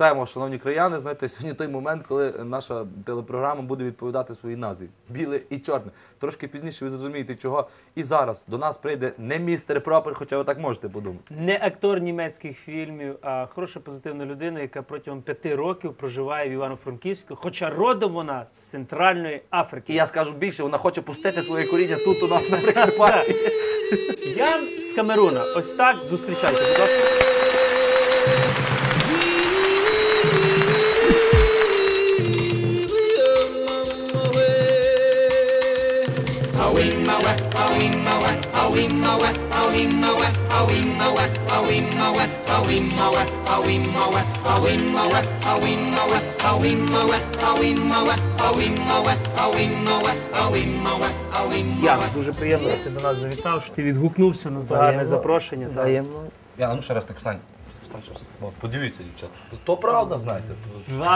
Вітаємо, шановні краяни. Знаєте, сьогодні той момент, коли наша телепрограма буде відповідати своїй назві біле і чорне. Трошки пізніше ви зрозумієте, чого. І зараз до нас прийде не містер Пропер, хоча ви так можете подумати. Не актор німецьких фільмів, а хороша позитивна людина, яка протягом п'яти років проживає в Івано-Франківську, хоча родом вона з Центральної Африки. І я скажу більше, вона хоче пустити своє коріння тут у нас на Прикарпатті. Ян з Камеруна. Ось так зустрічайте, будь ласка. Ян, дуже приємно, що ти до нас завітав, що ти відгукнувся на це гарне запрошення. Взаємно. Я, ну ще раз так встань. Подивіться, дівчата. То правда, знаєте.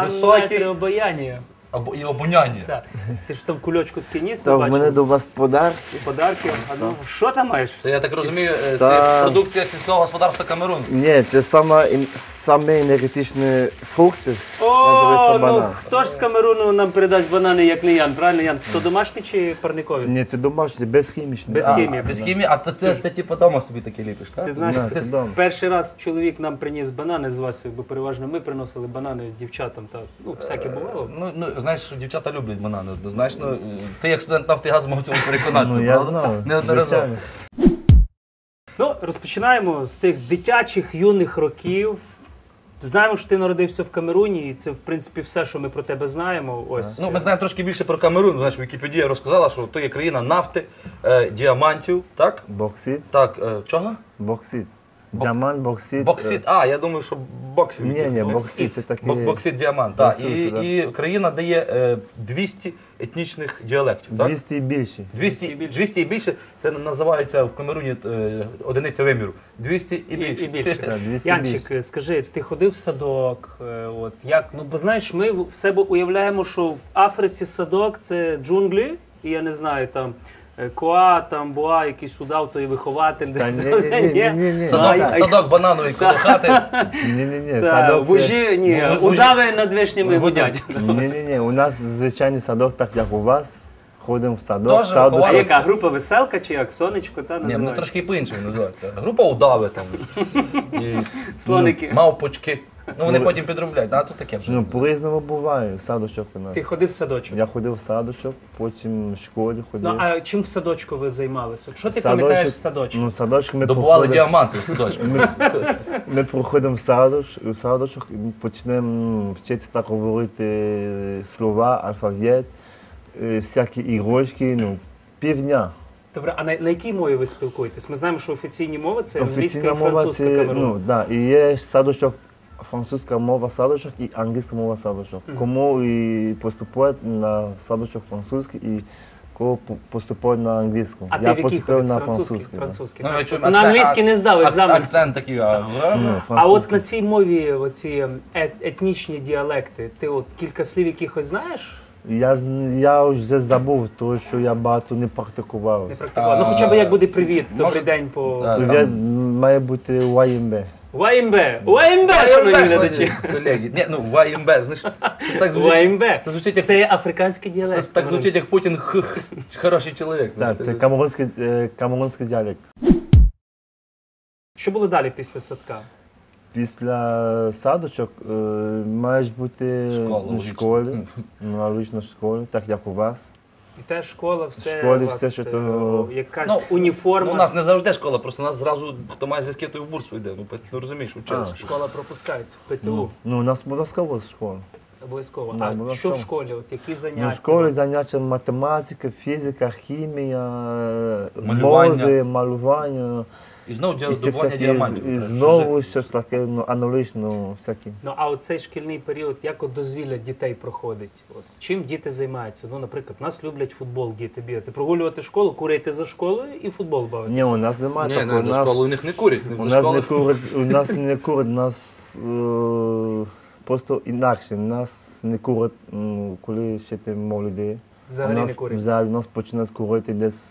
Високі обаяння. Або і обоняння. Так. Ти ж там в кульочку такий ніс, Та в мене до вас подарки. Подарки. А ну, що там маєш? Це я так розумію, е, це Та- продукція сільського господарства Камерун. Ні, це саме, саме енергетичні фрукти. О, Називається ну банан. хто ж з Камеруну нам передасть банани, як не Ян, правильно, Ян? То домашні чи парникові? Ні, це домашні, безхімічні. Без хімії. Без хімії, а то це, це типу дома собі таке ліпиш, так? Ти знаєш, Да, це перший раз чоловік нам приніс банани з вас, якби переважно ми приносили банани дівчатам, та ну всяке бувало. Ну, ну, знаєш, що дівчата люблять банани, однозначно. Е, Ти як студент Нафтигазу мав цьому переконатися, Ну, я правда? Неодноразово. звичайно. Ну, розпочинаємо з тих дитячих юних років. Знаємо, що ти народився в Камеруні, і це в принципі все, що ми про тебе знаємо. Ось Ну, ми знаємо трошки більше про Камерун. Знаєш, Вікіпедія розказала, що то є країна нафти, е, діамантів, так? Боксит, Так, е, чого? боксит. Діамант, боксит. Боксит. А, я думаю, що боксів. Ні, ні, боксит, це таке. Бок- Боксит діамант, так. І, і країна дає е, 200 етнічних діалектів, так? 200 і більше. 200, і більше. 200 і більше, це називається в Камеруні е, одиниця виміру. 200 і І, більше. і більше. Так, 200 Янчик, е, скажи, ти ходив в садок? е, От як? Ну бо знаєш, ми в себе уявляємо, що в Африці садок це джунглі, і я не знаю там. Е, Коа, там буа, якийсь удав, той вихователь. Та десь. ні, ні, ні, ні, ні. Садок, А, садок банановий коло хати. Ні-ні-ні, Та, садок це- вужі, ні, вужі- удави над вишнями Гудять. Ні-ні-ні, у нас звичайний садок, так як у вас. Ходимо в садок, Тоже садочок. А виховали? яка група веселка чи як сонечко, та Ні, ну трошки по-іншому називається. Група удави там. І, Слоники. ну, Мавпочки. Ну вони потім підробляють, а тут таке вже. Ну, по-різному буває, садочок у нас. Ти ходив в садочок. Я ходив в садочок, потім в школі ходив. Ну а чим в садочку ви займалися? Що ти Садочок- пам'ятаєш з садочку? Ну, в садочку ми Добували проходимо- діаманти в садочку. Ми проходимо в садоч, у садочок і почнемо вчитися так говорити слова, алфавіт, е, всякі ігрочки, ну, півдня. Добре, а на, на якій мові ви спілкуєтесь? Ми знаємо, що офіційні мови це англійська і французька це, ну, да, і є садочок, французька мова садочок і англійська мова садочок. Кому і поступають на садочок французький і кого по- поступають на англійську. А ти в який ходив? на Французький? французький. да. Французький. Ну, так. чую, на англійський не здав екзамен. Акцент такий. а, Ну, А от французький. на цій мові оці ет, етнічні діалекти, ти от кілька слів якихось знаєш? Я, з- я вже забув, тому що я багато не практикував. Не практикував. Ну хоча б як буде привіт, добрий може- день по Так. Привіт має бути YMB. ВМБ. ВМБ, шановні глядачі. Колеги. Ні, ну ВМБ, знаєш. Це так звучить. ВМБ. Це звучить як Це африканський це діалект. так звучить, як Путін х- х- хороший чоловік. знаєш. Це камерунський, е, камерунський діалект. Що було далі після садка? Після садочок е, маєш бути Школа, в логічно. школі, ну, логічно в школі, так як у вас. І теж школа, все, школі у вас, все, що е, то- якась Ну, уніформа. Ну, у нас не завжди школа, просто у нас зразу, хто має зв'язки, той в бурсу йде. Ну, ну розумієш, училище. Школа пропускається. ПТУ Ну, ну у нас обов'язково школа. обов'язково. Да, а обов'язково. що в школі? От які Ну, заняття? в школі заняття математика, фізика, хімія, Малювання. мови, малювання. І знову добування діамантів. і знову щось таке ну, аналогічно всякі. Ну а оцей шкільний період, як от дозвілля дітей проходить? От чим діти займаються? Ну, наприклад, нас люблять футбол, діти бігати, прогулювати школу, курити за школою і футбол бавитися. Ні, у нас немає Ні, такого. не, у нас, школу у них не курять. у нас не курить, у нас не курить, у нас просто інакше. У нас не курить, ну, коли ще ти молодий. Взагалі нас, не курять. взагалі, нас починають курити десь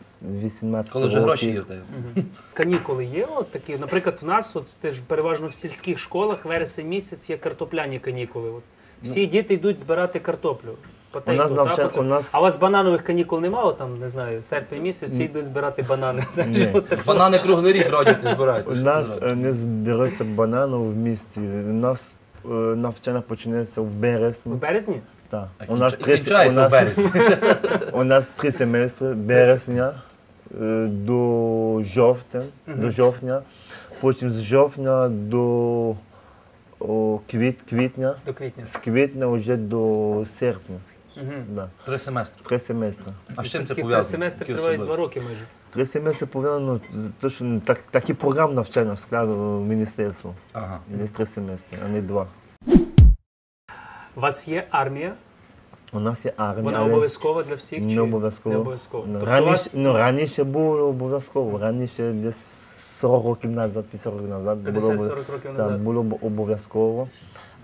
18 Коли вже років. гроші є в тебе. Канікули є, от такі. Наприклад, в нас, от теж переважно в сільських школах, вересень місяць є картопляні канікули. От. Всі діти йдуть збирати картоплю. Потейку, Ну. У нас навча- по у нас- А у вас бананових канікул немає, от там, не знаю, серпень місяць, всі йдуть збирати банани. Знаєш, Ні. от так. Банани круглий рік родять і збирають. У нас е, не збереться банану в місті. У нас навчання починається в березні. В березні? Так. У нас три, у нас, березні. у нас три семестри березня е, до жовтня, до жовтня, потім з жовтня до о, квіт, квітня, До квітня. з квітня вже до серпня. Мгм. Да. Три семестри. Три семестри. А з чим це пов'язано? семестри Які тривають два роки майже. Три семестри повинно, з- то, що ну, так, такі програми навчання в складу міністерства. Ага. Є три семестри, а не два. У вас є армія, У нас є армія. вона але обов'язкова для всіх? Не чи обов'язково. Не обов'язково. Ну, Тобто раніше, вас ну, раніше було обов'язково. Раніше десь 40 років назад, 50 років назад було, 50-40 років так, було б обов'язково.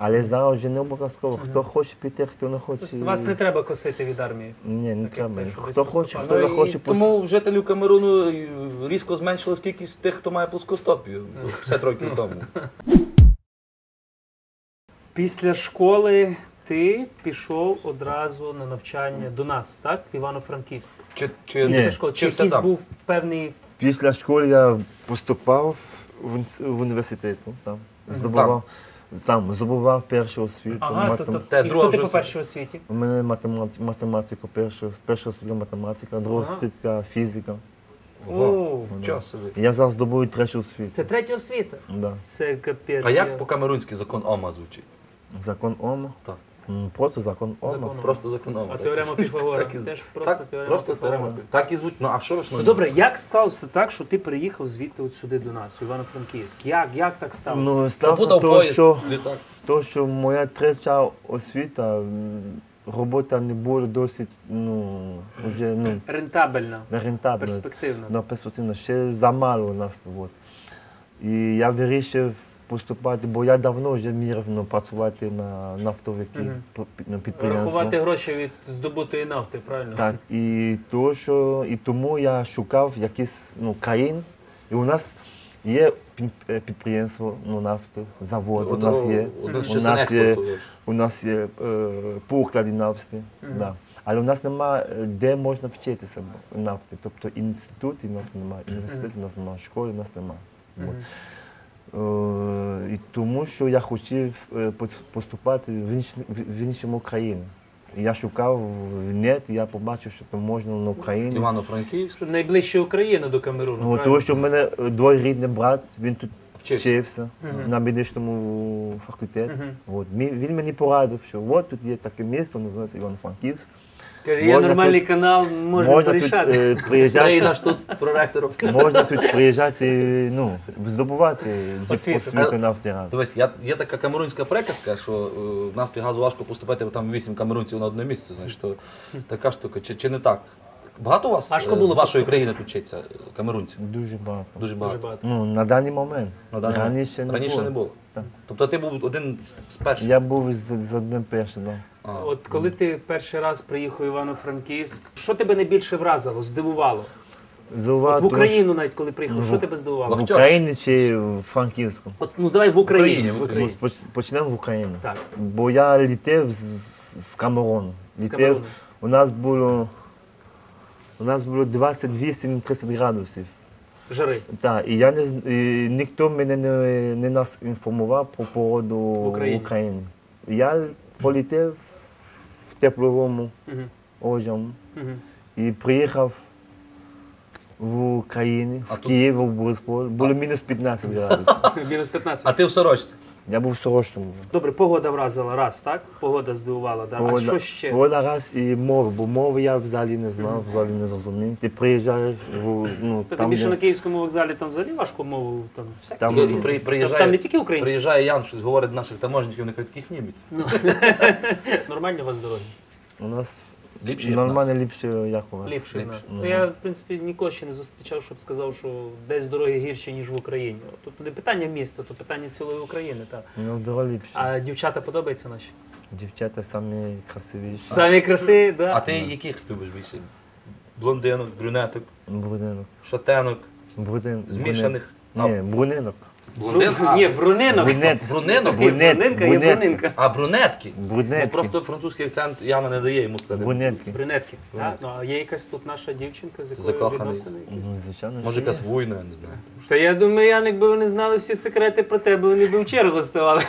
Але зараз вже не обов'язково. Хто хоче піти, хто не хоче. Тобто вас не треба косити від армії. Ні, не Таке треба. це, щоб Хто хоче, хто Ну, не хоче. і тому в жителів Камеруну е, різко зменшилась кількість тих, хто має плоскостопію 50 років тому. Після школи ти пішов одразу на навчання до нас, так? В Івано-Франківськ. Чи, чи, Ні. Після школи. Чи чи якийсь там? був певний Після школи я поступав в, інс- в університет. ну, Там, здобував, там, здобував першу освіту. Ага, то, матем- то, Те, і друга хто ти вже по першій освіті? У мене математи- математика перша, перша освіта математика, друга Ага. освітка фізика. О, Чого собі. Я зараз здобую третю освіту. Це третя освіта? Да. Це капець. А я- як по-камерунськи закон Ома звучить? Закон Ома. Так. Просто закон Ома. Закон. Просто закон Ома. А так. теорема Піфагора? Так і- Теж просто так, теорема просто Піфагора. теорема. Так і звуть. Ну а що ви ж Ну добре, як сталося так, що ти приїхав звідти от сюди до нас, в Івано-Франківськ? Як, як так сталося? Ну, сталося Попутав то, поїзд, що, літак. то, що моя третя освіта, м, робота не була досить, ну, вже, ну, Рентабельна, не рентабельна. перспективна. Ну, перспективно, ще замало у нас. От. І я вирішив поступати, бо я давно вже мірив ну, працювати на нафтовики, на підприємстві. Рахувати гроші від здобутої нафти, правильно? Так, і, то, що, і тому я шукав якісь ну, країн. І у нас є е, підприємство ну, нафти, завод, у нас є. У нас є, у нас є е, поклади нафти. Да. Але у нас немає, е, де можна вчитися нафти. Тобто інституту у нас немає, університету у нас немає, школи у нас немає. Е, і тому що я хотів е, поступати в, інш, в, в іншому країні. Я шукав нет, я побачив, що там можна на Україні. Івано-Франківськ. Що найближча Україна до Камеруну, Ну, тому що в мене е, двоюрідний брат, він тут Вчився. вчився, Мгм. на медичному факультеті. От. Він мені порадив, що от тут є таке місто, називається Івано-Франківськ. Каже, є нормальний тут- канал, можна, можна тут е, приїжджати, наш тут проректором. можна тут приїжджати, ну, здобувати Освіту. освіту нафтогазу. Дивись, я, є така камерунська приказка, що е, в нафті газу важко поступити, бо там вісім камерунців на одне місце. Знаєш, то така штука. Чи, чи не так? Багато у вас Важко е, було з вашої країни тут вчиться е, камерунців? Дуже багато. Дуже багато. Дуже багато. Ну, на даний момент. На даний момент. Раніше не Раніше було. не було. Так.Тобто ти був один з перших. Я був з, з одним першим. Да. От коли ти перший раз приїхав в Івано-Франківськ, що тебе найбільше вразило, здивувало? От в Україну навіть коли приїхав, Ну, що тебе здивувало? Вахтер. Україні чи в Франківську? От, ну давай в Україні. В В Україні. Ну, споч- Почнемо в Україні. Так, Бо я літав з, з Камерону. Літав, Камеруну. у нас було у нас було 28-30 градусів. Жари. Так, і я не з- і ніхто мене не, не нас інформував про погоду в Україні. Україні. Я полетів тепловому одягу і приїхав в Україну, в Київ, в Бориспіль. Було мінус 15 градусів. Мінус 15. а ти в сорочці. Я був в Сорочному. Добре, погода вразила раз, так? Погода здивувала, да. а що ще? Погода раз і море, бо мови я взагалі не знав, взагалі не зрозумів. Ти приїжджаєш в ну, Та там, тим більше де- на київському вокзалі там взагалі важко мову там всякі. Там- є При- Там- приїжджає- там не тільки українці, Приїжджає Ян, щось говорить наших таможників, вони кажуть, якісь німець. нормальні у вас дороги. у нас Ліпші, як нас. нормально ліпше, як у вас. Ліпше в нас. ліпше. Ну, я, в принципі, ніколи ще не зустрічав, щоб сказав, що десь дороги гірші, ніж в Україні. Тут не питання міста, то питання цілої України. Та. Ну, дорога ліпше. А дівчата подобаються наші? Дівчата самі красивіші. Самі краси, да. А ти яких любиш більше? Блондинок, брюнеток, Брунинок. шатенок, Брунин. змішаних? Ні, брунинок. Блондин? Бру- Ні, брунинок. Брунет. Брунинок? Брунет, брунинка, є брунинка. А брюнетки? Брунетки. Ну, просто французький акцент Яна не дає йому це. Брунетки. Брюнетки. так? Ну, а є якась тут наша дівчинка, з якою Закоханий. відносини якісь? Ну, звичайно. Може якась війна, я не знаю. Та я думаю, Ян, якби вони знали всі секрети про тебе, вони б в чергу ставали.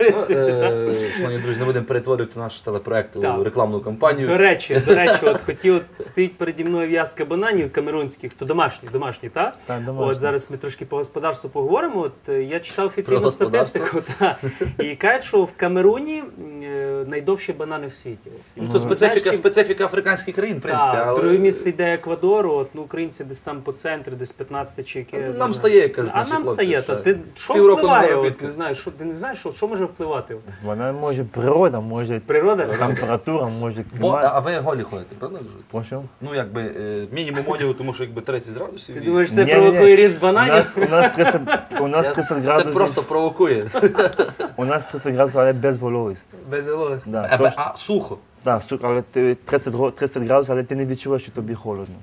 Ну, е, Шановні друзі, не будемо перетворювати наш телепроект Так. у рекламну кампанію. До речі, до речі, от хотів, от стоїть переді мною в'язка бананів камерунських, то домашні, домашні, так? Так, домашні. От зараз ми трошки по господарству поговоримо. От е, я читав офіційну статистику, та, і кажуть, що в Камеруні е, найдовші банани в світі. Ну, то специфіка, Знаєш, специфіка африканських країн, в принципі. Так, але... друге місце йде Еквадор, от, ну, українці десь там по центрі, десь 15 чи яке. Ну, не нам стає, кажуть А наші нам хлопці, стає. що Та, ти, що півроку на впливає? От, не знаєш, що, ти не знаєш, що, що може впливати? Вона може природа, може Природа? температура, може Бо, клімат. а ви голі ходите, правда? Прошу? Ну, якби е, мінімум одягу, тому що якби 30 градусів. Ти і- думаєш, це Ні-ні-ні. провокує ріст У бананів? нас, у нас 30, у нас Я- 30 Це просто провокує. у нас 30 градусів, але без вологості. Без волос. Да, А, тож, а сухо. да, сука, але ти 30, 30 градусів, але ти не відчуваєш, що тобі холодно.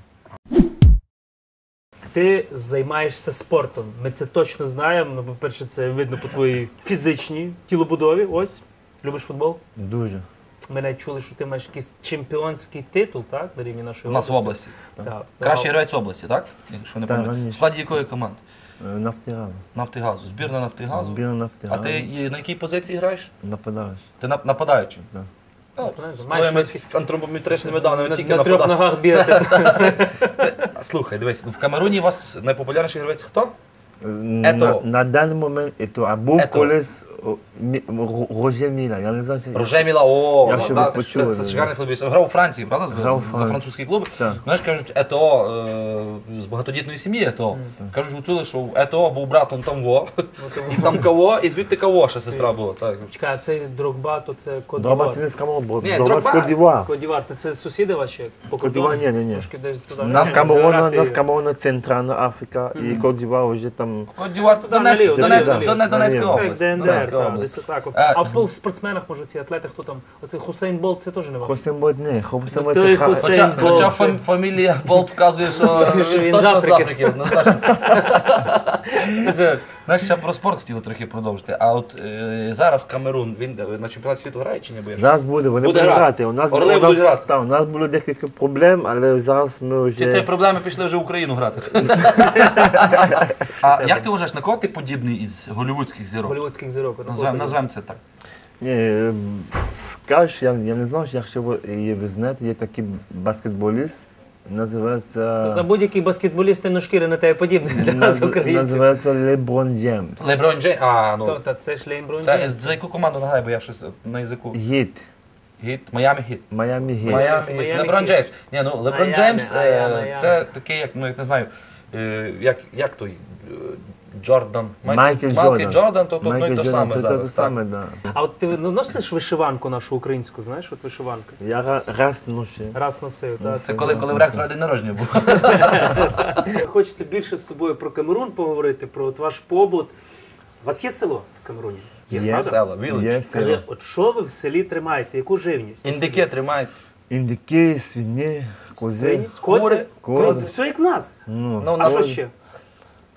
Ти займаєшся спортом. Ми це точно знаємо. Ну, по-перше, це видно по твоїй фізичній тілобудові. Ось. Любиш футбол? Дуже. Ми навіть чули, що ти маєш якийсь чемпіонський титул, так? На рівні нашої У нас в області. Так. Кращий гравець області, так? Якщо не Так, помиляюсь. В складі якої команди? Е, Нафтигазу. Нафтигазу. Збірна Нафтигазу. Збірна А нафтигазу. ти на якій позиції граєш? Нападаєш. Ти нап- нападаючий? Да. Ну, з маєш твоїми швидкість. антропометричними даними На, тільки на трьох нападав. ногах бігати. Слухай, дивись, в Камеруні у вас найпопулярніший гравець хто? Е, На, Ето. на даний момент ето, а був Ето. колись о, Роже Міла, я не знаю, чи... Роже Міла, о, Якщо да, ви почули, це, це шикарний футболіст. Грав у Франції, правда? За, Грав у за французький клуб. Так. Знаєш, кажуть, ЕТО е, з багатодітної сім'ї ЕТО. Кажуть, гуцули, що ЕТО був братом там во, і там кого, і звідти кого ще сестра була. Так. Чекай, а цей Дрогба, то це Дома Дівуар. це не з Камеру, Ні, з Дрогба- Кодівуа. Кот Дівуар, то це сусіди ваші? По ні, ні, ні. Нас Камерона, нас Камерона Центральна Африка і Кодівуа вже там... Донецьк, Донецька область. Десь отак. от. Е, А по спортсменах, може, ці атлети, хто там? Оце Хусейн Болт, це теж не вам? Хосем Бодне, Хосем Ну, той це Хусейн Хоча, Болт, хоча фам- фамілія Болт вказує, що, Що він з Африки. однозначно. Це, Знаєш, ще про спорт хотіли трохи продовжити. А от е, зараз Камерун, він де, на чемпіонат світу грає чи? Бо я Зараз буде, вони Буде будуть грати. грати. У нас, Орли у будуть нас, грати. та, у нас було декілька проблем, але зараз ми ти вже... проблеми пішли вже в Україну грати? а як ти вважаєш, на кого ти подібний із голівудських зірок? Голівудських зірок. от Назвем, такого. назвем це так. Ні, ем, скажеш, я, я не знаю, якщо ви, є, ви знаєте, є такий баскетболіст, називається... Тобто будь-який баскетболіст темношкірий на тебе подібний для нас, українців. Називається Леброн Джеймс. Леброн Джеймс. А, ну. То- Та це ж Леброн Брун Джеймс. за яку команду нагадаю, бо я щось на язику. Гіт. Гіт, Майами Гіт. Майами Гіт. Майами Гіт. Майами Леброн Гіт. Джеймс. Ні, ну Леброн Майами, Джеймс е, Майами. це такий, як, ну, як не знаю, е, як, як той е, Джордан. Майкл Майкл Джордан. Джордан, то, то, Майкл ну, і Джордан, саме зараз. так. саме, да. А от ти носиш вишиванку нашу українську, знаєш, от вишиванка? Я ра- раз ношу. Раз носив. Так. Це коли, коли в ректора день народження був. Хочеться більше з тобою про Камерун поговорити, про от ваш побут. У вас є село в Камеруні? Є. правда? Села, вілич. Скажи, село. от що ви в селі тримаєте? Яку живність? Індики тримають. Індики, свині, кози, Свині? Кози? Кури. Кози. Все як в нас. ну, Ну, А що ще?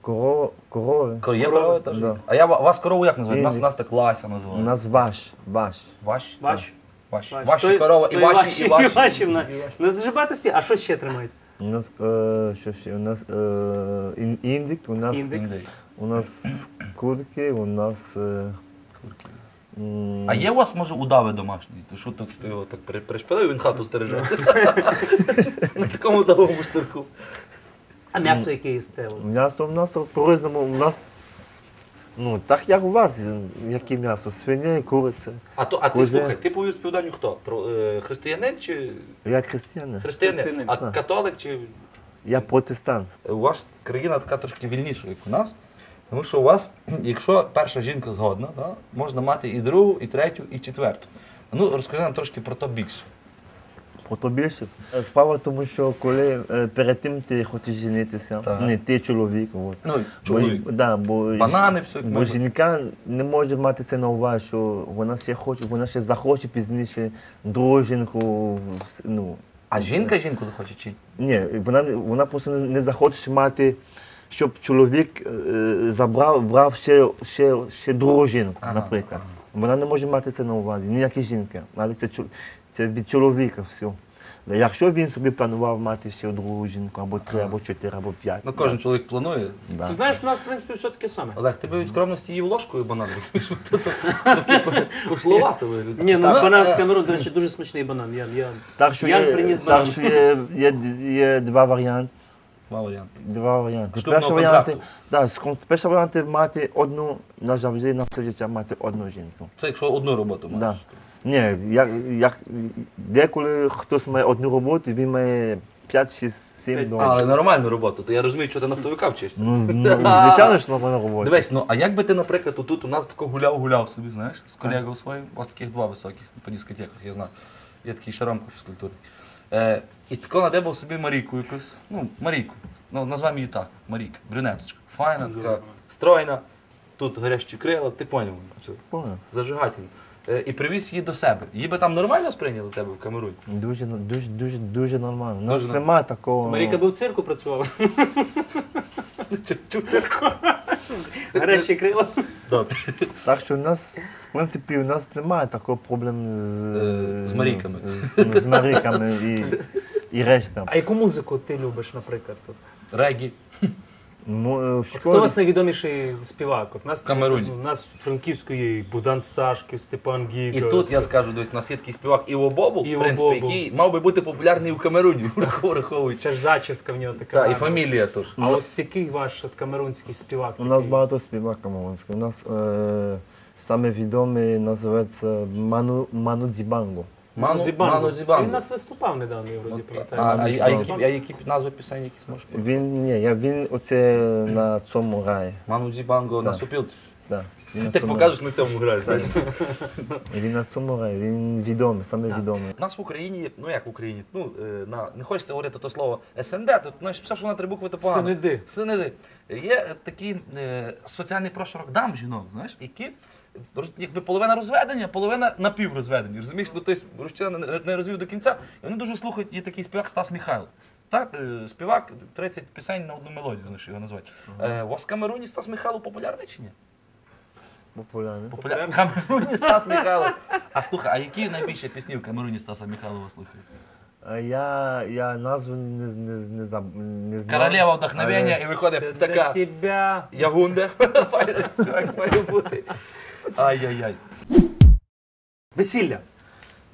Коро- корови. Ко- Є корови теж? Да. А я, вас корову як називають? Нас, Індик. нас так Лася У називають. нас ваш, ваш. Ваші? Ваш? Ваші. Ваш. Ваші Той- корови, ваші, і ваші. І ваші. в нас. У нас дуже багато спів. А що ще тримаєте? У нас, е, що ще? У нас е, ін- індик, у нас, Індик. Індик. у нас курки, у нас... Е, м, А є у вас, може, удави домашні? То що тут ти його так при- пришпилив, він хату стереже? На такому удавому штирку. А м'ясо яке їсте? от? М'ясо у нас по-різному, у нас, ну, так як у вас, яке м'ясо, свині, куриця. А, то, а ти слухай, ти по сповіданню хто? Про, е, християнин чи Я християнин, християнин? Християнин, А так. католик чи я протестант. у вас країна така трошки вільніша, як у нас. Тому що у вас, якщо перша жінка згодна, да, можна мати і другу, і третю, і четверту. Ну, розкажи нам трошки про то більше. Про більше. Справа в тому, що коли е, перед тим ти хочеш женитися, Так. не ти чоловік. От. Ну, чоловік. Бо, да, бо, Банани, все, бо можна. жінка не може мати це на увазі, що вона ще хоче, вона ще захоче пізніше дружинку. в- Ну, А жінка жінку захоче чи? ні, вона, не- вона просто не, захоче мати, щоб чоловік е, забрав, брав ще, ще, ще другу жінку, наприклад. Вона не може мати це на увазі, ніякі жінки. Але це, це від чоловіка все. Якщо він собі планував мати ще другу жінку, або три, або чотири, або п'ять. Ну кожен чоловік планує. Да. Ти знаєш, у нас, в принципі, все таке саме. Олег, ти би від скромності їв ложкою банан, розумієш? Пошловато виглядає. Ні, ну банан з Камерун, до речі, дуже смачний банан. Я, я... Так що, Ян є, приніс банан. так що є, є, є два варіанти. Два варіанти. Два варіанти. Перший варіант, да, перший варіант мати одну, на все життя мати одну жінку. Це якщо одну роботу маєш. Да. Ні, як, як, деколи хтось має одну роботу, він має 5, 6, 7 П'ять. доларів. Але нормальну роботу, то я розумію, що ти нафтовика вчишся. Ну, з- ну, звичайно, що на роботі. Дивись, ну а як би ти, наприклад, отут у нас тако гуляв-гуляв собі, знаєш, з колегою своїм, у вас таких два високих по дискотеках, я знаю. Є такий шарамко фізкультурник. Е, і тако надебав собі Марійку якусь, ну, Марійку, ну, назвемо її так, Марійка, брюнеточка. Файна, така, стройна, тут горящі крила, ти поняв, зажигательно. Е, і привіз її до себе. Її би там нормально сприйняли тебе в Камеруні? Дуже, дуже, дуже, дуже нормально. У нас Дуже немає такого. Маріка би в цирку працювала. Чу цирку. Гарячі крила. Добре. Так що у нас, в принципі, у нас немає такого проблем з, Е, з Марійками. З, з Марійками і, і решта. А яку музику ти любиш, наприклад? Тут? Регі. Мо- е, В Хто у школі вас найвідоміший співак? От нас, В У нас в Франківської Богдан Сташків, Степан Гіга. І тут я скажу, десь у нас є такий співак Іво Бобул, в принципі, Бобул. який мав би бути популярний в Камеруні, враховуючи. Це ж зачіска в нього така. Та, і гарна. фамілія теж. А от який ваш от, камерунський співак? у нас такий? багато співаків мовинських. У нас е, саме відомий називається Ману, Ману Дібанго. Ману Дзібанго. Ману Він нас виступав недавно, я вроді пам'ятаю. а, які, а які назви пісень якісь можеш сказати? Він, ні, я, він оце на цьому грає. Ману Дзібанго на Так. супілці. Да, він, на Ти цьому, покажеш на цьому граєш, знаєш. він на цьому грає, він відомий, саме відомий. У нас в Україні, ну як в Україні, ну е, на не хочеться говорити то слово СНД, то знаєш, все, що на три букви, то погано. Синиди. Синиди. Є такий е, соціальний прошарок дам жінок, знаєш, які якби половина розведення, половина напіврозведення. Розумієш, ну тобто мужчина не, не розвів до кінця, і вони дуже слухають. Є такий співак Стас Михайло. Так, е, співак 30 пісень на одну мелодію, знаєш, його називають. Е, у вас в Камеруні Стас Михайло популярний чи ні? Популярний. Популярний. Камеруні Стас Михайло. А слухай, а які найбільше пісні в Камеруні Стаса Михайлова слухають? А Я, я назву не, не, не, заб- не знаю. Королева вдохновення, і виходить для така тебе. Ягунде. Файна як має бути. Ай-яй-яй. Весілля.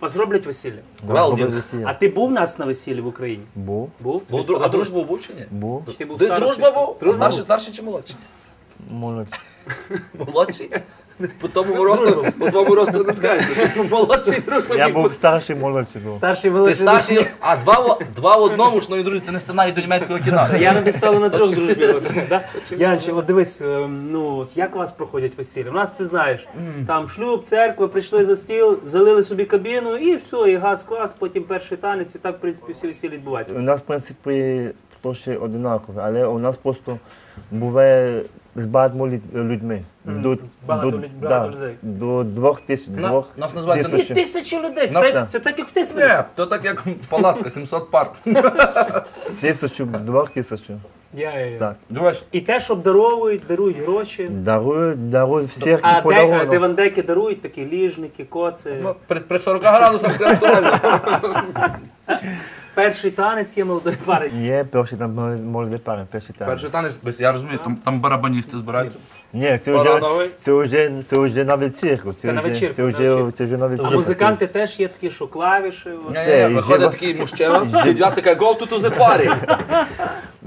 Вас роблять весілля. Велдінг. А ти був у нас на весіллі в Україні? Був, Був? Бо дру- А сподобалось? дружба був чи ні? був, ти був старший? Дружба був? Дружба Старший, старший чи молодший? молодь. Молодший? По тому росту, по твоєму росту не скажеш. Молодший дружба Я був старший, молодший був. Старший Ти молодший. старший, а два, в- два в одному, що, друзі, це не сценарій до німецького кіно. Я не стало на трьох дружбі. от, да? Янче, от дивись, ем, ну от як у вас проходять весілля? У нас ти знаєш, там шлюб, церква, прийшли за стіл, залили собі кабіну і все, і газ клас, потім перший танець, і так, в принципі, всі весілля відбуваються. У нас, в принципі, трошки одинаково, але у нас просто буває з багатьма люд- людьми. До, з багато до, люд- багато людей. до двох тисяч. На- Двох нас називається Дві тисяч. тисячі людей, Нас- це, це так, як в Ні, то так як палатка, 700 пар. Тисячу, двох тисяч. Я, я. Так. І те, що обдаровують, дарують гроші. Дарують, дарують всіх А і де, подарунок. де вандеки дарують такі ліжники, коци. ну, при, при 40 градусах це актуально. Перший танець є молодої пари. Є перший там молоді пари, перший там. Перший танець, без- я розумію, там, там барабаністи збираються. Ні, це вже, це вже, це вже на вечірку. Це на вже- вечірку, Це на вже, вечірку. це вже на А вечірку. музиканти теж є такі, що клавіші. от. Ні, Це, ні, виходить такий мужчина, підв'язка каже, go to the party.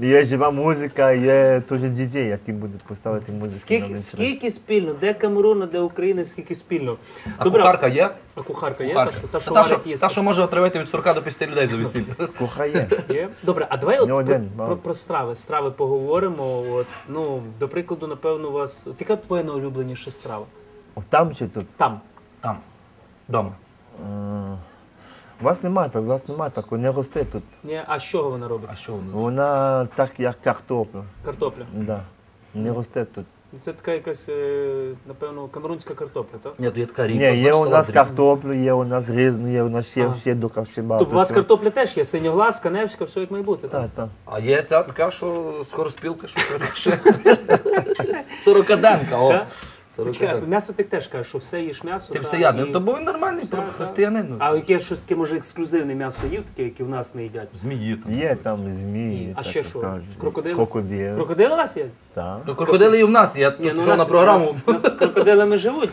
Є жива музика, є теж діджей, який буде поставити музику на Скільки, скільки спільно? Де Камерун, а де Україна, скільки спільно? А Добре, кухарка є? А кухарка є? Кухарка. Та, що- та, що варить їсти? та, що може отравити від 40 до 50 людей за весілля. Куха є. Є? Добре, а давай от про, один, про, мало. про страви. Страви поговоримо. От, ну, до прикладу, напевно, у вас. от Яка твоя найулюбленіша страва? Там чи тут? Там. Там, вдома. Е, У вас немає, так, у вас немає такого, не росте тут. Ні, а з чого вона А що воно? Вона так, як картопля. Картопля. Да. Не росте тут. Це така якась, е, напевно, камерунська картопля, так? Ні, то є така ріпа. Ні, є у нас картопля, є у нас різні, є у нас ще, А. ще дука, ще багато. Тобто у вас картопля теж є, синьовласка, невська, все як має бути, так? Так, так. А є ця така, що скороспілка, що це Сорокаденка, о. Так? Чекай, м'ясо ти теж кажеш, що все їш м'ясо. Ти та, все ядний, і- то бо він нормальний так. християнин. ну. А яке щось таке, може, ексклюзивне м'ясо їв, таке, яке в нас не їдять? Змії там. Є там змії. А так ще що? Крокодили? Крокодили. Крокодили у вас є? Так. То крокодили і в нас, я тут ну, на програму. У нас, нас крокодилами живуть.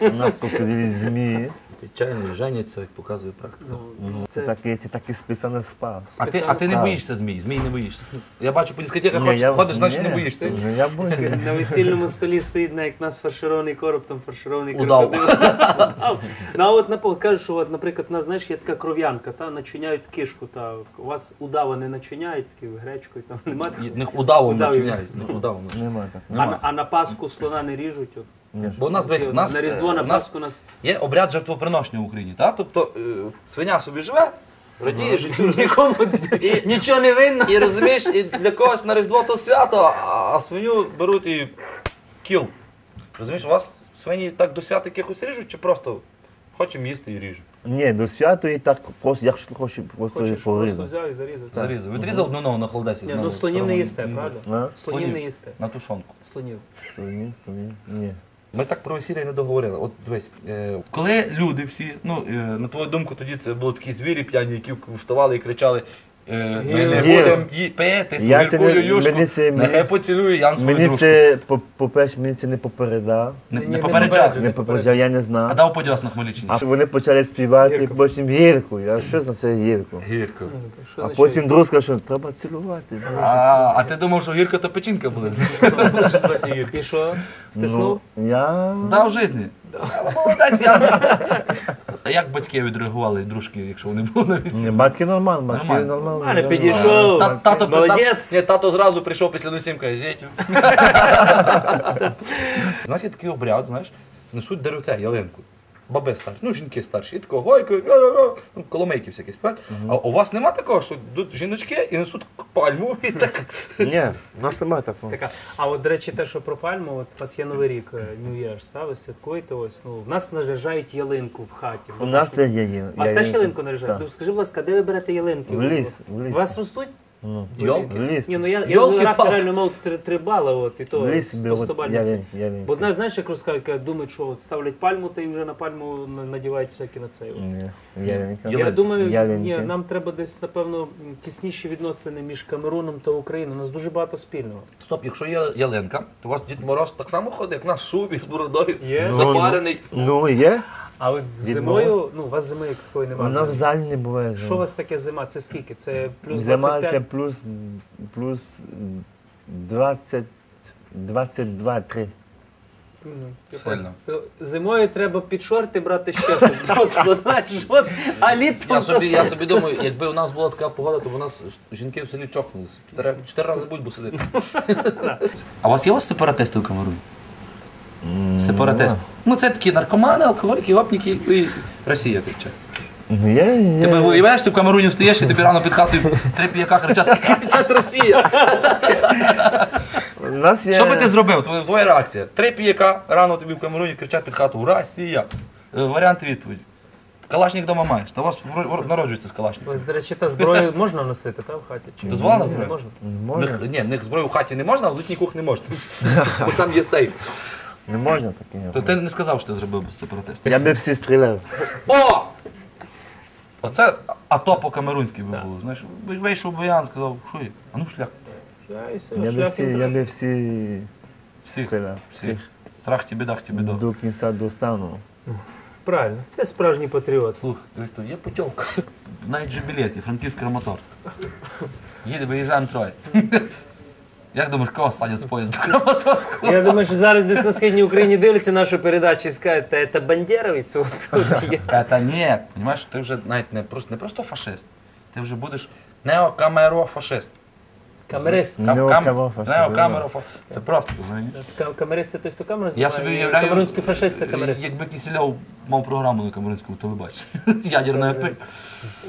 У нас крокодилі змії. Печально, женяться, як показує практика. Ну, Це таке, це таке списане спас. А ти, а ти не боїшся змій? Змій не боїшся. Я бачу по дискотеках Ні, ходиш, я- ходиш, значить ні. не боїшся. Ну, я боюсь. На весільному столі стоїть на як нас фарширований короб, там фарширований Удав. крокодил. Удав. Ну а от напо- кажуть, що от, наприклад, у нас знаєш, є така кров'янка, та начиняють кишку. Та у вас удава не начиняють такі гречкою, там немає І такого. Них удавом начиняють. них удавом. Нема так. А, на- а на Пасху слона не ріжуть. От. Бо у нас десь у нас, на Різдво, на у нас Пасху нас. є обряд жертвоприношення в Україні. Та? Тобто е, свиня собі живе, радіє життю нікому. І, Нічого не винна. і розумієш, і для когось на Різдво то свято, а, свиню беруть і кіл. Розумієш, у вас свині так до свят якихось ріжуть, чи просто хочемо їсти і ріжуть? Ні, до свято і так просто, якщо хочеш, просто Хочеш, просто взяв і зарізав. Зарізав. Відрізав одну ногу на холодесі. Ні, ну слонів не їсте, правда? А? Слонів не їсте. На тушонку. Слонів. Ні, ні, ні. Ми так про весілля не договорили. От дивись, е, коли люди всі, ну е, на твою думку, тоді це були такі звірі п'яні, які вставали і кричали. Е, Ми не будемо ї- пити ту Я це гіркую не- юшку, мені це- нехай мені- поцілує Ян свою Мені дружку. це, по- по-перше, мені це не попередав. Не, Ні, не не попереджав. попереджав. Не попереджав, я не А знав. дав подяс на Хмельниччині. А вони почали співати, Гірко. потім гірку. Я що значить гірку? Гірко. Що А значить? потім друг сказав, що треба цілувати. А, а ти думав, що гірка то печінка була? І що? Втиснув? Ну, я... Да, в житті. Молодець. А як батьки відреагували дружки, якщо вони були на Ні, батьки нормально, батьки Нормально. нормально. Мене підійшов. Та- Тато, Молодець. Тато, ні, тато зразу прийшов після носімка, зятю. У нас є такий обряд, знаєш, несуть деревця, ялинку. Баби старші, ну жінки старші, і такого гойко, ну, коломейки всякі спять. А у вас нема такого, що йдуть жіночки і несуть пальму і так. Ні, у нас немає такого. Така. А от, до речі, те, що про пальму, от у вас є Новий рік, е, New Year's, та, ви святкуєте ось. Ну, в нас наряжають ялинку в хаті. У нас теж є. є. У вас теж ялинку наряжають? Так. Скажи, будь ласка, де ви берете ялинки? В ліс, в ліс. У вас ростуть? Ну, Йолки? ліс. Ні, ну я, я Йолки, палки. реально мав три, три бали, от, і то ліс 100 бальниці. ялинки, ялинки. Бо знаєш, знаєш, як розказують, кажуть, думають, що от ставлять пальму, та й вже на пальму на- надівають всякі на цей. от. Ні, ялинка. Я думаю, Ялинки. ні, нам треба десь, напевно, тісніші відносини між Камеруном та Україною. У нас дуже багато спільного. Стоп, якщо є ялинка, то у вас Дід Мороз так само ходить, як на шубі з бородою, Є. запарений. Ну, є. А от зимою, ну, у вас зими як такої немає. Вона в залі не буває. Що у вас таке зима? Це скільки? Це плюс Зима 25? це плюс, плюс 20, 22, 3. Мгм, я Сильно. Зимою треба під шорти брати ще щось. Просто знаєш, от, а літом. Я собі, я собі думаю, якби у нас була така погода, то б у нас жінки в селі чокнулися. Чотири рази будь-бо сидити. А у вас є у вас сепаратисти у Камеруні? Сепаратисти. Ну це такі наркомани, алкоголіки, гопніки і Росія кричать. Є, є. Ти уявляєш, ти в Камеруні стоїш і тобі рано під хатою три піяка кричать, кричать Росія. У нас є... Що би ти зробив? Твоя, твоя реакція. Три піяка рано тобі в Камеруні кричать під хату Росія. Е, Варіанти відповіді. Калашник вдома маєш. Та у вас вро- вро- народжується з калашником. Ось, до речі, та зброю можна носити, та, в хаті? Чи Дозволена Ні, зброя? Не можна. Можна, них, ні, в них зброю в хаті не можна, а в літній кухні можна. Бо там є сейф. Не можна таке. То ти не сказав, що ти зробив без сепаратистів. Я би всі стріляв. О! Оце АТО по-камерунськи би було. Знаєш, вийшов Боян, сказав, що є? А ну шлях. Я, і все, Я би всі, я би всі Всіх. стріляв. Всіх. Трахті бідахті бідо. До кінця достану. Правильно, це справжній патріот. Слухай, Христо, є путівка. Навіть же білет, є Франківськ Краматорськ. Їде, виїжджаємо троє. Як думаєш, кого садять з поїзду Краматорську? Я думаю, що зараз десь на східній Україні дивляться нашу передачу і скажуть, та це бандеровець. От, тут є. Це ні, розумієш, ти вже навіть не просто, не просто фашист, ти вже будеш неокамерофашист. Камерист. Кам- кам- що неокамерофа. Це просто, розумієш? Ка- Камерист це той, хто камеру Я собі і уявляю, Камерунський фашист це камерист. якби Кисельов мав програму на камерунському телебаченні. Ядерна пиль.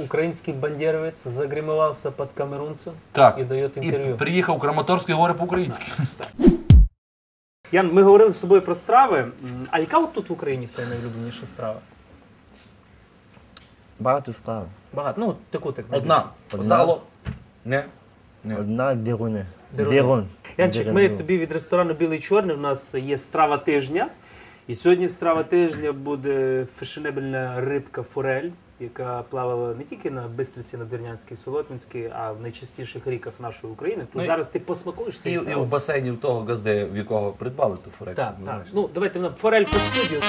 Український бандеровець загримувався під камерунцем Так. і дає І інтерв'ю. приїхав у Краматорськ і говорить по-українськи. Ян, ми говорили з тобою про страви. М, А яка от тут в Україні в тебе найулюбленіша страва? Багато страв. Багато. Ну, таку так. Одна. Одна. Сало. Не. Одна деруне. Деруне. Дерун. Янчик, ми тобі від ресторану Білий Чорний. У нас є страва тижня. І сьогодні страва тижня буде фешенебельна рибка форель, яка плавала не тільки на Бистриці, на Дернянській, Солотвинській, а в найчистіших ріках нашої України. То Ну, і- зараз ти посмакуєш І, цей і в страв. басейні в того газди, в якого придбали ту форель. Так, Ну, так. Ну, давайте на форель під студію.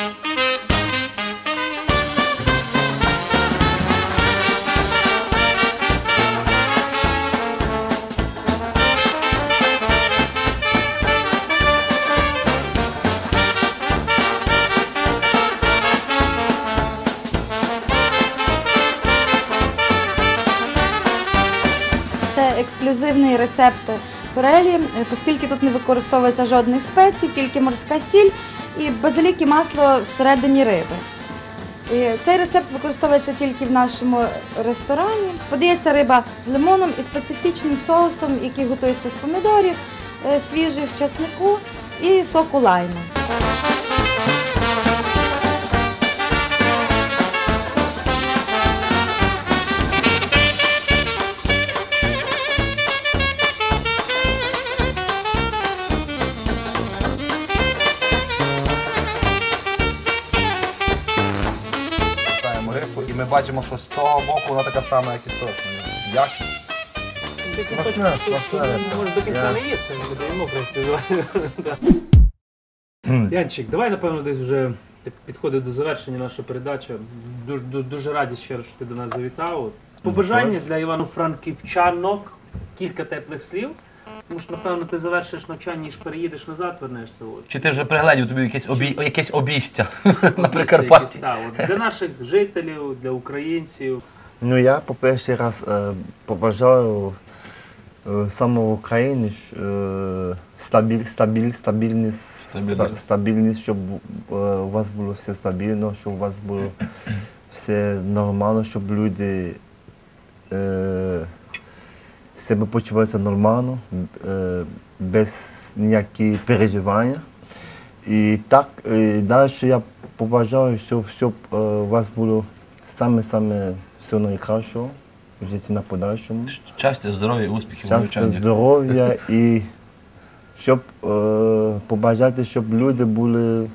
Ексклюзивний рецепт форелі, оскільки тут не використовується жодних спецій, тільки морська сіль і базилік і масло всередині риби. І Цей рецепт використовується тільки в нашому ресторані. Подається риба з лимоном і специфічним соусом, який готується з помідорів е, свіжих, часнику і соку лайму. Бачимо, що з того боку вона така сама, як і з того. Якість. Десь ми хочемо, може до кінця Я- не їсти, ми додаємо, в принципі, звати. Янчик, давай, напевно, десь вже підходить до завершення наша передача. Дуже, дуже, дуже раді ще раз, що ти до нас завітав. Побажання для Івано-Франківчанок, кілька теплих слів. Тому що, напевно, ти завершиш навчання і ж переїдеш назад, вернешся. От. Чи ти вже пригледів тобі якесь, обій... якесь обійстя на Прикарпатті? от. Для наших жителів, для українців. Ну я по перший раз е, побажаю е, саме в Україні е, стабіль, стабіль, стабільність, Стабільність. ста- стабільність, щоб е, у вас було все стабільно, щоб у вас було все нормально, щоб люди е, себе почуваються нормально, е, без ніяких переживань. І так, е, далі я побажаю, щоб, щоб е, у вас було саме-саме все найкращого в житті на подальшому. Щастя, здоров'я, успіхів, Щастя, здоров'я і щоб е, побажати, щоб люди були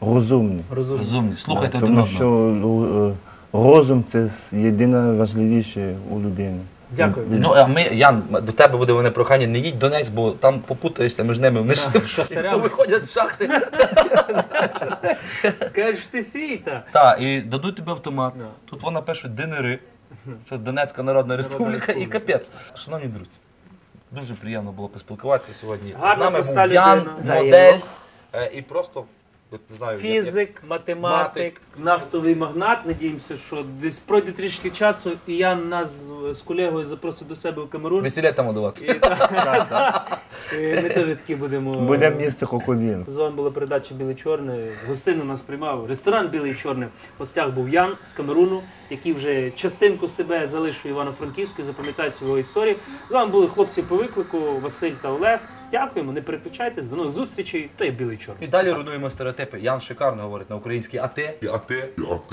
розумні. Розумні. Розумні. Слухайте один Тому що розум це єдине важливіше у людини. Дякую. Ну, а ми, Ян, до тебе буде мене прохання, не їдь в Донецьк, бо там попутаєшся між ними. Вони ж виходять з шахти. Скажеш, ти світа. Так, і дадуть тобі автомат. Тут вона пишуть ДНР, що Донецька Народна Республіка, і капець. Шановні друзі, дуже приємно було поспілкуватися сьогодні. З нами був Ян, модель е, і просто, не знаю, Фізик, математик, нафтовий магнат. Надіємося, що десь пройде трішки часу, і я нас з- з колегою запросив до себе в Камерун. весілля там давати. І, і ми теж такі будемо. Будемо їсти крокодил. З вами була передача Білий Чорний. Гостину нас приймав ресторан Білий Чорний. В гостях був Ян з Камеруну, який вже частинку себе залишив Івано-Франківську, запам'ятають його історію. З вами були хлопці по виклику Василь та Олег. Дякуємо, не переключайтесь. До нових зустрічей. То є Білий Чорний. І далі руйнуємо стереотипи. Ян шикарно говорить на українській, АТ. АТ. АТ.